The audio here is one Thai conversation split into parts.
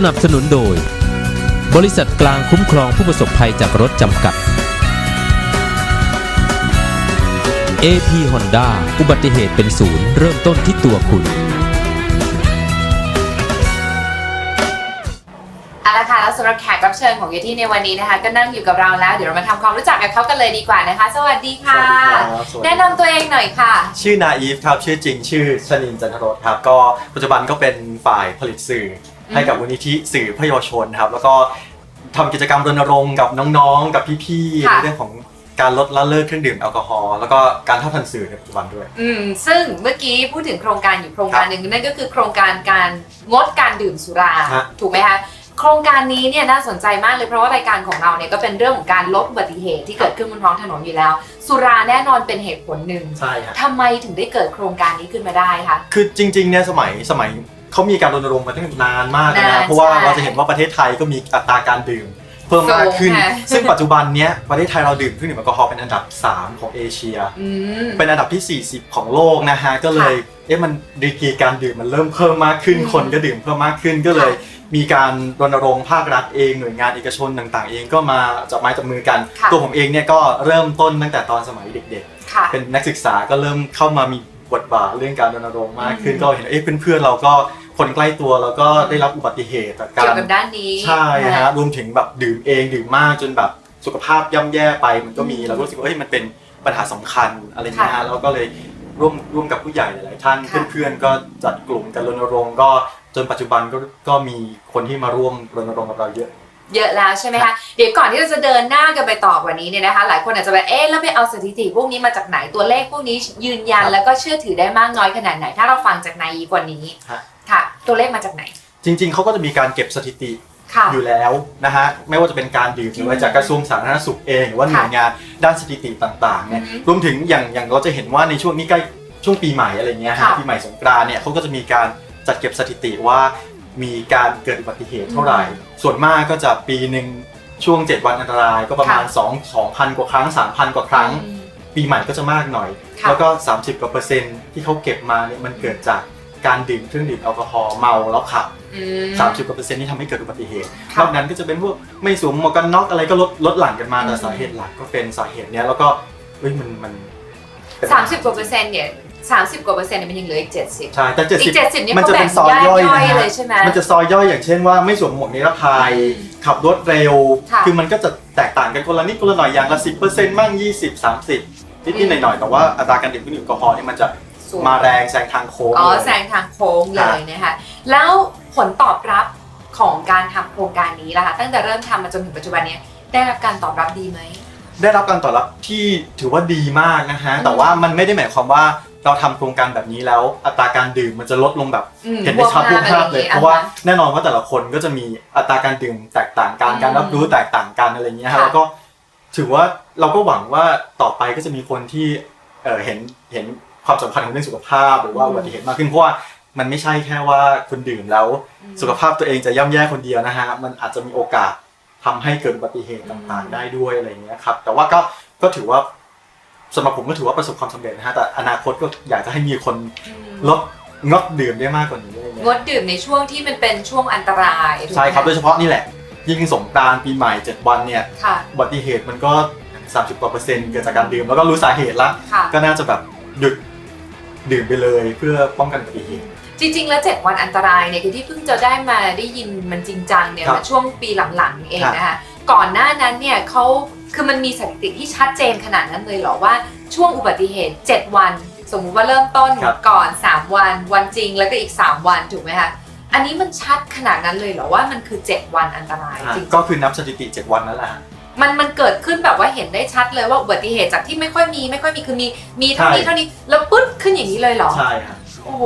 สนับสนุนโดย บริษัทกลางคุ้มครองผู้ประสบภัยจากรถจำกัด AP Honda อุบัติเหตุเป็นศูนย์เริ่มต้นที่ตัวคุณเอาละค่ะแล้วสำหรับแขกรับเชิญของเยที่ในวันนี้นะคะ ก็นั่งอยู่กับเราแล้ว เดี๋ยวเรามาทำความรู้จักกับเขากันเลยดีกว่านะคะ สวัสดีค่ะ สวัสดีครับสวัสดี แนะนำตัวเองหน่อยค่ะ ชื่อนาอีฟครับ ชื่อจริงชื่อชนินจันทรสครับ ก็ปัจจุบันก็เป็นฝ่ายผลิตสื่ออม ให้กับมูลนิธิสื่อเพื่อเยาวชนครับ แล้วก็ทำกิจกรรมรณรงค์กับน้องๆ กับพี่ๆ ค่ะ ในเรื่องของการลดละเลิกเครื่องดื่มแอลกอฮอล์แล้วก็การเท่าทันสื่อในปัจจุบันด้วย อืมซึ่งเมื่อกี้พูดถึงโครงการอยู่โครงการหนึ่งนั่นก็คือโครงการการงดการดื่มสุรา ฮะ ถูกไหมคะโครงการนี้เนี่ยน่าสนใจมากเลยเพราะว่ารายการของเราเนี่ยก็เป็นเรื่องของการลดอุบัติเหตุที่เกิดขึ้นบนท้องถนนอยู่แล้ว สุราแน่นอนเป็นเหตุผลหนึ่งใช่ครับ ทำไมถึงได้เกิดโครงการนี้ขึ้นมาได้คะ คือจริงๆเนี่ยสมัยสมัย เขามีการรณรงค์มาตั้งนานมากแล้วนานนะเพราะว่าใช่เราจะเห็นว่าประเทศไทยก็มีอัตราการดื่ม เพิ่มมากขึ้น สูงค่ะ ซึ่งปัจจุบันเนี้ยประเทศไทยเราดื่มเครื่องดื่มแอลกอฮอล์เป็นอันดับ 3 ของเอเชีย อืม เป็นอันดับที่ 40 ของโลกนะฮะ ก็เลย เอ๊ะ มันดีกรีการดื่มมันเริ่มเพิ่มมากขึ้น อืมคนก็ดื่มเพิ่มมากขึ้น ก็เลย มีการรณรงค์ภาครัฐเอง หน่วยงานเอกชนต่างๆ เองก็มาจับไม้จับมือกัน ค่ะ ตัวผมเองเนี่ยก็เริ่มต้นตั้งแต่ตอนสมัยเด็กค่ะ ๆ เป็นนักศึกษาก็เริ่มเข้ามามี บทบาทเรื่องการรณรงค์มากขึ้นอืมก็เห็นเอ๊ะเพื่อนๆเราก็คนใกล้ตัวแล้วก็ได้รับอุบัติเหตุจากกาเกี่ยวรกับด้านนี้ใช่ฮะรวมถึงแบบดื่มเองดื่มมากจนแบบสุขภาพย่ำแย่ไปมันก็มีอืมเราก็รู้สึกว่าเฮ้ยมันเป็นปัญหาสำคัญอะไรเงี้ยค่ะฮะแล้วก็เลยร่วมร่วมกับผู้ใหญ่หลายๆท่านค่ะเพื่อนๆก็จัดกลุ่มกันรณรงค์ก็จนปัจจุบันก็ก็มีคนที่มาร่วมรณรงค์กับเราเยอะ เยอะแล้วใช่ไหมคะ เดี๋ยวก่อนที่เราจะเดินหน้ากันไปต่อกว่านี้เนี่ยนะคะ หลายคนอาจจะแบบเอ๊ะแล้วไปเอาสถิติพวกนี้มาจากไหนตัวเลขพวกนี้ยืนยันครับแล้วก็เชื่อถือได้มากน้อยขนาดไหน ถ้าเราฟังจากนายอีกว่านี้ฮะค่ะ ตัวเลขมาจากไหน จริง ๆเขาก็จะมีการเก็บสถิติค่ะอยู่แล้วนะฮะไม่ว่าจะเป็นการดื่มหรือว่าจากกระทรวงสาธารณสุขเองหรือว่าหน่วยงานด้านสถิติต่างๆเนี่ยอือฮึรวมถึงอย่างอย่างเราจะเห็นว่าในช่วงนี้ใกล้ช่วงปีใหม่อะไรเงี้ยฮะค่ะปีใหม่สงกรานต์เนี่ยเขาก็จะมีการจัดเก็บสถิติว่า มีการเกิดอุบัติเหตุเท่าไหร่ ส่วนมากก็จะปีหนึ่งช่วง 7 วันอันตรายก็ประมาณ 2 2,000 กว่าครั้ง 3,000 กว่าครั้งอืมปีใหม่ก็จะมากหน่อยค่ะแล้วก็ 30กว่าเปอร์เซ็นต์ที่เขาเก็บมาเนี่ยมันเกิดจากการดื่มเครื่องดื่มแอลกอฮอล์เมาแล้วขับอืม30กว่าเปอร์เซ็นต์ที่ทำให้เกิดอุบัติเหตุค่ะนอกนั้นก็จะเป็นพวกไม่สวมหมวกกันน็อกอะไรก็ลดลดหลั่นกันมาอืมแต่สาเหตุหลักก็เป็นสาเหตุเนี้ยแล้วก็เฮ้ยมันมันเป็นสามสิบกว่าเปอร์เซ็นต์เนี่ย สามสิบกว่าเปอร์เซ็นต์เนี่ยมันยังเหลืออีกเจ็ดสิบใช่แต่อีก70เจ็ดสิบเนี่ยมันเขาจะแบ่เป็งนซอยย่อยนะฮะเลยใช่ไหม มันจะซอยย่อยอย่างเช่นว่าไม่สวมหมวกนิรภัยอืมขับรถเร็ว ค่ะ คือมันก็จะแตกต่างกันคนละนิดคนละหน่อยอย่างละ10%มั่ง20 30นิดอืๆมหน่อยๆแต่ว่าอัตราการดื่มเครื่องดื่มแอลกอฮอล์เนี่ยมันจะสูงมาแรงแซงทางโค้งอ๋อเลย แซงทางโค้งเลยนะคะแล้วผลตอบรับของการทำโครงการนี้ล่ะคะตั้งแต่เริ่มทำมาจนถึงปัจจุบันเนี้ยได้รับการตอบรับดีไหม ได้รับการตอบรับที่ถือว่าดีมากนะฮะ อืมแต่ว่ามันไม่ได้หมายความว่า เราทำโครงการแบบนี้แล้ว อัตราการดื่มมันจะลดลงแบบ อืมเห็นได้ชัดบวกรูปภาพเลยอะไรอย่างงี้เพราะว่าอะแน่นอนว่าแต่ละคนก็จะมีอัตราการดื่มแตกต่างกันอืมการรับรู้แตกต่างกันอะไรอย่างเงี้ยฮะค่ะ แล้วก็ถือว่าเราก็หวังว่าต่อไปก็จะมีคนที่เอ่อเห็นเห็นความสำคัญของเรื่องสุขภาพ หรือว่าอืมอุบัติเหตุมากขึ้นเพราะว่ามันไม่ใช่แค่ว่าคุณดื่มแล้ว สุขภาพตัวเองจะย่ำแย่คนเดียวนะฮะ มันอาจจะมีโอกาสทำให้เกิดอุบัติเหตุต่างๆ ได้ด้วยอะไรอย่างเงี้ยครับ แต่ว่าก็ก็ถือว่า สำหรับผมก็ถือว่าประสบความสำเร็จนะฮะแต่อนาคตก็อยากจะให้มีคนอืมลดงดดื่มได้มากกว่านี้อะไรเงี้งยดดื่มในช่วงที่มันเป็นช่วงอันตรายถูกไหมใช่ครับโดยเฉพาะนี่แหละ ยิ่งสงกรานต์ปีใหม่ 7 วันเนี่ยค่ะ อุบัติเหตุมันก็ 30กว่าเปอร์เซ็นต์เกิดจากการดื่มแล้วก็รู้สาเหตุละค่ะ ก็น่าจะแบบหยุดดื่มไปเลยเพื่อป้องกันอุบัติเหตุ จริงๆ แล้ว 7 วันอันตรายเนี่ยคือที่เพิ่งจะได้มาได้ยินมันจริงจังเนี่ยครับมาช่วงปีหลังๆเองครับนะคะ ก่อนหน้านั้นเนี่ยเขาคือมันมีสถิติที่ชัดเจนขนาดนั้นเลยเหรอว่าช่วงอุบัติเหตุ 7 วัน สมมุติว่าเริ่มต้นครับก่อน 3 วัน วันจริงแล้วก็อีก 3 วันถูกไหมคะอันนี้มันชัดขนาดนั้นเลยเหรอว่ามันคือ 7 วันอันตรายจริงก็คือนับสถิติ 7 วันนั่นแหละฮะมันมันเกิดขึ้นแบบว่าเห็นได้ชัดเลยว่าอุบัติเหตุจากที่ไม่ค่อยมีไม่ค่อยมีคือมีมีเท่านี้ใช่ เท่านี้แล้วปึ๊ดขึ้นอย่างนี้เลยเหรอ ใช่ครับ โอ้โห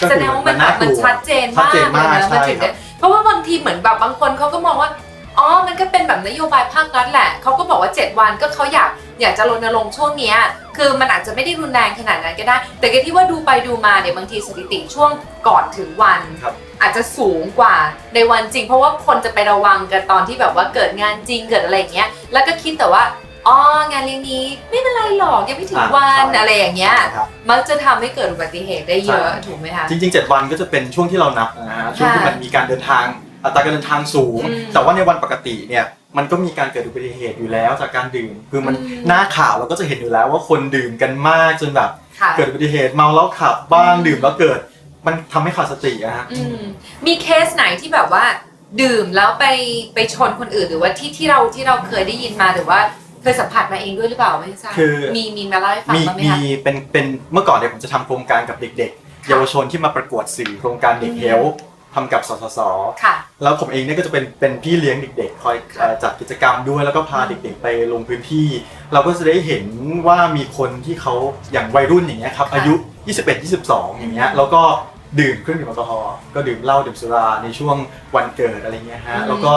ก็คือแสดงว่ามันมันน่ากลัวมันชัดเจนชัดมากเจนมากเลยนะใช่มันถึงครัได้บเพราะว่าบางทีเหมือนแบบบางคนเขาก็มองว่า อ๋อ มันก็เป็นแบบนโยบายภาครัฐแหละ เขาก็บอกว่า 7 วันก็เขาอยากอยากจะรณรงค์ช่วงเนี้ยคือมันอาจจะไม่ได้รุนแรงขนาดนั้นก็ได้ แต่ก็ที่ว่าดูไปดูมาเนี่ยบางทีสถิติช่วงก่อนถึงวันครับอาจจะสูงกว่าในวันจริง เพราะว่าคนจะไประวังกันตอนที่แบบว่าเกิดงานจริงเกิดอะไรอย่างเงี้ย แล้วก็คิดแต่ว่าอ๋องานเลี้ยงนี้ไม่เป็นไรหรอกยังไม่ถึงวันอ่าใช่อะไรอย่างเงี้ยครับมักจะทำให้เกิดอุบัติเหตุได้เยอะใช่ถูกไหมคะจริงๆ 7 วันก็จะเป็นช่วงที่เรานับนะฮะช่วงที่มันมีการเดินทาง อัตราการเดินทางสูง อืมแต่ว่าในวันปกติเนี่ยมันก็มีการเกิดอุบัติเหตุอยู่แล้วจากการดื่ม คือมันอืม หน้าข่าวเราก็จะเห็นอยู่แล้วว่าคนดื่มกันมากจนแบบ ค่ะ เกิดอุบัติเหตุเมาแล้วขับบ้างอืม ดื่มแล้วเกิด มันทำให้ขาดสติอะฮะอืมมีเคสไหนที่แบบว่า ดื่มแล้วไปไปชนคนอื่นหรือว่าที่ที่เราที่เราเคยได้ยินมาหรือว่าเคยสัมผัสมาเองด้วยหรือเปล่าไม่ทราบคือมีมีมาเล่าให้ฟังมีบ้างไหมมีคะ เป็นเป็นเมื่อก่อนเนี่ยผมจะทำโครงการกับเด็กๆค่ะเยาวชนที่มาประกวดสื่อโครงการเด็กอืม เฮลทำกับสสสค่ะแล้วผมเองเนี่ยก็จะเป็นเป็นพี่เลี้ยงเด็กๆ คอยค่ะเอ่อจัดกิจกรรมด้วยแล้วก็พาเด็กๆไปลงพื้นที่ เราก็จะได้เห็นว่ามีคนที่เขาอย่างวัยรุ่นอย่างเงี้ยครับค่ะอายุ 21 22 อย่างเงี้ยแล้วก็ดื่มเครื่องดื่มแอลกอฮอล์ก็ดื่มเหล้าดื่มสุราในช่วงวันเกิดอะไรเงี้ยฮะอืมแล้วก็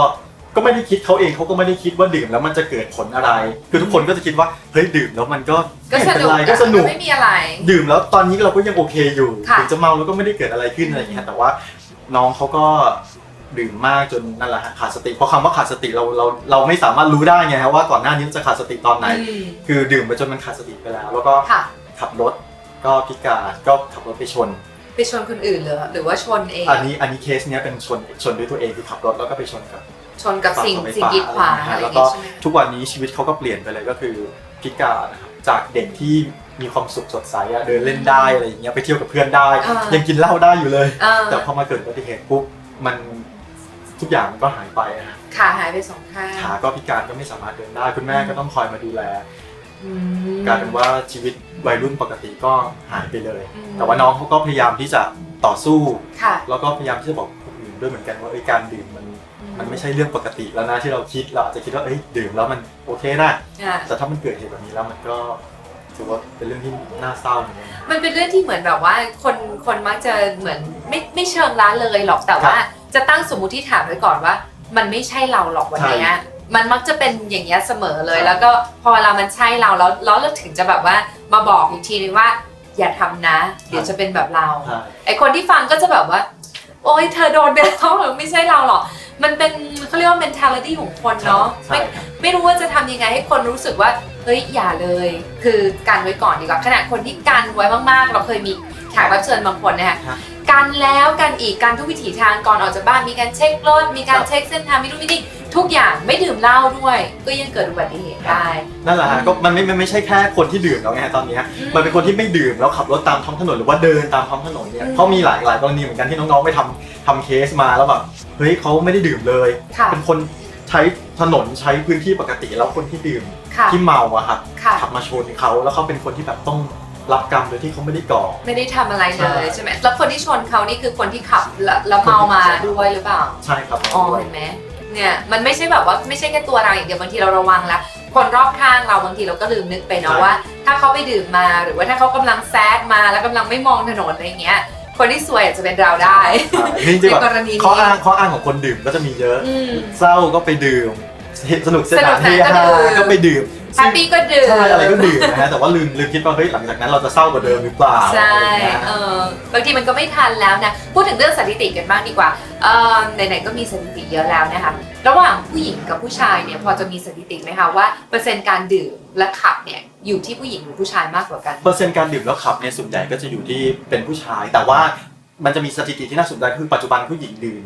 ก็ไม่ได้คิดเขาเองเขาก็ไม่ได้คิดว่าดื่มแล้วมันจะเกิดผลอะไร คือทุกคนก็จะคิดว่าเฮ้ยดื่มแล้วมันก็ก็ไม่สเป็นนุกไรอะก็สนุกไม่มีอะไร ดื่มแล้วตอนนี้เราก็ยังโอเคอยู่ค่ะถึงจะเมาแล้วก็ไม่ได้เกิดอะไรขึ้นอะไรอย่างเงี้ยแต่ว่า น้องเขาก็ดื่มมากจนนั่นแหละฮะขาดสติเพราะคำว่าขาดสติเราเราเราไม่สามารถรู้ได้ไงฮะว่าก่อนหน้านี้มันจะขาดสติตอนไหน อืม คือดื่มไปจนมันขาดสติไปแล้ว แล้วก็ค่ะ ขับรถก็พิการก็ขับรถไปชน ไปชนคนอื่นเหรอหรือว่าชนเองอันนี้อันนี้เคสเนี้ยเป็นชนชนด้วยตัวเองคือขับรถแล้วก็ไปชนกับชนกับสิ่งเสาไฟสิ่งฟ้ากีดขวางอะอะไรไรอแล้ย่าวงก็งี้ใช่ไหมทุกวันนี้ชีวิตเขาก็เปลี่ยนไปเลยก็คือพิการนะครับจากเด็กที่ มีความสุขสดใสอะเดินเล่นได้อะไรอย่างเงี้ยไปเที่ยวกับเพื่อนได้ อ่ายัยังกินเหล้าได้อยู่เลยเออแต่พอมาเกิดอุบัติเหตุปุ๊บมันทุกอย่างมันก็หายไปอะฮะขาหายไปสองข้างขาก็พิการก็ไม่สามารถเดินได้ คุณแม่ก็ต้องคอยมาดูแลอืม กลายเป็นว่าชีวิตวัยรุ่นปกติก็หายไปเลย อืม แต่ว่าน้องเขาก็พยายามที่จะต่อสู้ ค่ะ แล้วก็พยายามที่จะบอกคนอื่นด้วยเหมือนกันว่าเอ้ยการดื่มมันมันไม่ใช่เรื่องปกติแล้วนะที่เราคิดเราอาจจะคิดว่าเอ้ยดื่มแล้วมันโอเคนะ อ่า แต่ถ้ามันเกิดเหตุแบบนี้แล้วมันก็ ถือว่าเป็นเรื่องที่น่าเศร้าเหมือนกัน มันเป็นเรื่องที่เหมือนแบบว่าคนคนมักจะเหมือนไม่ไม่เชิงล้าเลยหรอกแต่ว่า จะตั้งสมมุติฐานไว้ก่อนว่า มันไม่ใช่เราหรอกวันเนี้ยมันมักจะเป็นอย่างเงี้ยเสมอเลยใช่แล้วก็พอเวลามันใช่เราแล้วแล้วเราถึงจะแบบว่ามาบอกอีกทีนึงว่า อย่าทำนะ เดี๋ยวจะเป็นแบบเราใช่ไอคนที่ฟังก็จะแบบว่า โอ๊ยเธอโดนไปแล้วหรือไม่ใช่เราหรอกมันเป็นเขาเรียกว่า mentality ของคนเนาะใช่ไม่ครับไม่รู้ว่าจะทำยังไงให้คนรู้สึกว่า เฮ้ยอย่าเลย คือกันไว้ก่อนดีกว่าขนาดคนที่กันไว้มากๆ เราเคยมีแขกรับเชิญบางคนนะคะครับกันแล้วกันอีกกันทุกวิถีทางก่อนออกจากบ้านมีการเช็ครถมีการเช็คเส้นทางมีรูปมีนี่ทุกอย่างไม่ดื่มเหล้าด้วย ก็ยังเกิดอุบัติเหตุได้นั่นแหละฮะก็มันไม่มันไม่ใช่แค่คนที่ดื่มแล้วไงตอนเนี้ยมันเป็นคนที่ไม่ดื่มแล้วขับรถตามท้องถนนหรือว่าเดินตามท้องถนนเนี่ยอืม เขามีหลายหลายกรณีเหมือนกันที่น้องๆไปทำทำเคสมาแล้วแบบเฮ้ยเขาไม่ได้ดื่มเลย ค่ะ เป็นคน ใช้ถนนใช้พื้นที่ปกติแล้วคนที่ดื่มค่ะ ที่เมาอะครับค่ะ ขับมาชนเขาแล้วเขาเป็นคนที่แบบต้องรับกรรมโดยที่เขาไม่ได้ก่อ ไม่ได้ทำอะไรเลยใช่ใช่ไหมแล้วคนที่ชนเขานี่คือคนที่ขับแล้วแล้วเมามาด้วยหรือเปล่า ใช่ครับอ๋อเห็นไหมเนี่ยมันไม่ใช่แบบว่าไม่ใช่แค่ตัวเราอย่างเดียวบางทีเราระวังแล้วคนรอบข้างเราบางทีเราก็ลืมนึกไปเนาะว่า ถ้าเขาไปดื่มมาหรือว่าถ้าเขากำลังแซดมาแล้วกำลังไม่มองถนนอะไรเงี้ย คนที่ซวยอาจจะเป็นเราได้ใช่นี่จริงๆในแบบกรณีนี้ ข้ออ้างข้ออ้างของคนดื่มก็จะมีเยอะ อืม เศร้าก็ไปดื่ม สนุกสสนุนากนสนานเฮก็ฮาดื่มก็ไปดื่มแฮปปี้ก็ดื่ม ใช่อะไรก็ดื่มนะฮะแต่ว่าลืมลืมคิดว่าเฮ้ยหลังจากนั้นเราจะเศร้ากว่าเดิมหรือเปล่าใช่ อะไรอย่างเงี้ย เออบางทีมันก็ไม่ทันแล้วนะ พูดถึงเรื่องสถิติกันบ้างดีกว่า เออไหนๆก็มีสถิติเยอะแล้วนะคะ ระหว่างผู้หญิงกับผู้ชายเนี่ยพอจะมีสถิติไหมคะว่าเปอร์เซ็นต์การดื่มและขับเนี่ย อยู่ที่ผู้หญิงหรือผู้ชายมากกว่ากัน เปอร์เซ็นต์การดื่มแล้วขับเนี่ยส่วนใหญ่ก็จะอยู่ที่เป็นผู้ชาย แต่ว่ามันจะมีสถิติที่น่าสนใจคือปัจจุบันผู้หญิงดื่ม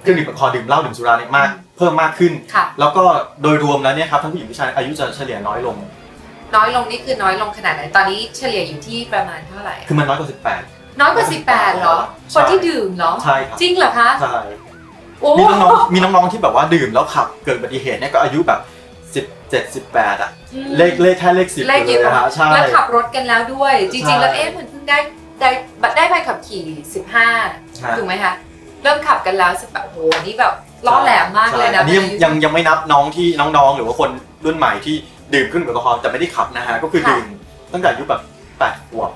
เครื่องดื่มแอลกอฮอล์ดื่มเหล้าดื่มสุราเนี่ยมากเพิ่มมากขึ้น ค่ะ แล้วก็โดยรวมแล้วเนี่ยครับทั้งผู้หญิงผู้ชายอายุจะเฉลี่ยน้อยลง น้อยลงนี่คือน้อยลงขนาดไหนตอนนี้เฉลี่ยอยู่ที่ประมาณเท่าไหร่ คือมันน้อยกว่าน้อยกว่า 18เหรอใช่คนที่ดื่มเหรอ18ใช่ครับจริงเหรอคะ ใช่ โอ้ มีน้องๆมีน้องๆที่แบบว่าดื่มแล้วขับเกิดอุบัติเหตุเนี่ยก็อายุแบบ 17 18อะอืม เลขเลขแค่เลขสิบเลขเลกี่ยตัวนะฮะใช่ แล้วขับรถกันแล้วด้วยจริงๆ แล้วใช่เอ๊ะมันเพิ่งได้ได้ได้ใบขับขี่ 15 ฮะถูกไหมคะ เริ่มขับกันแล้วสิบแบบโหนี่แบบล้อแหลมมากเลยใช่นะอันนี้ยังยังยังไม่นับน้องที่น้องๆ หรือว่าคนรุ่นใหม่ที่ดื่มเครื่องดื่มแอลกอฮอล์แต่ไม่ได้ขับนะฮะก็คือดื่มตั้งแต่อายุแบบ8ขวบ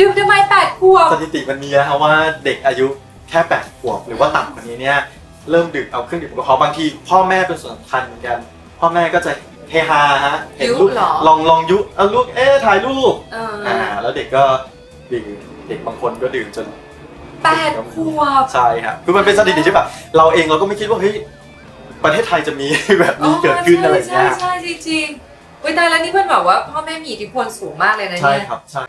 ดื่มทำไมแปดขวบ สถิติมันมีนะฮะว่าเด็กอายุแค่8ขวบหรือว่าต่ำกว่านี้เนี่ยเริ่มดื่มเอาเครื่องดื่มแอลกอฮอล์บางทีพ่อแม่เป็นส่วนสำคัญเหมือนกัน พ่อแม่ก็จะเฮฮาฮะเห็นลูกยุเหรอ ลองลองยุเอาลูกเอ๊ะถ่ายรูปเอออ่าแล้วเด็กก็ดื่มเด็กบางคนก็ดื่มจน แปดขวบ ใช่ครับคือมันเป็นสถิติที่แบบเราเองเราก็ไม่คิดว่าเฮ้ยประเทศไทยจะมี แบบนี้เกิดขึ้นอะไรอย่างเงี้ยใช่ใช่ใช่จริงๆเว้ยตายแล้วนี่เพื่อนบอกว่าพ่อแม่มีอิทธิพลสูงมากเลยนะใช่เนี่ย ครับใช่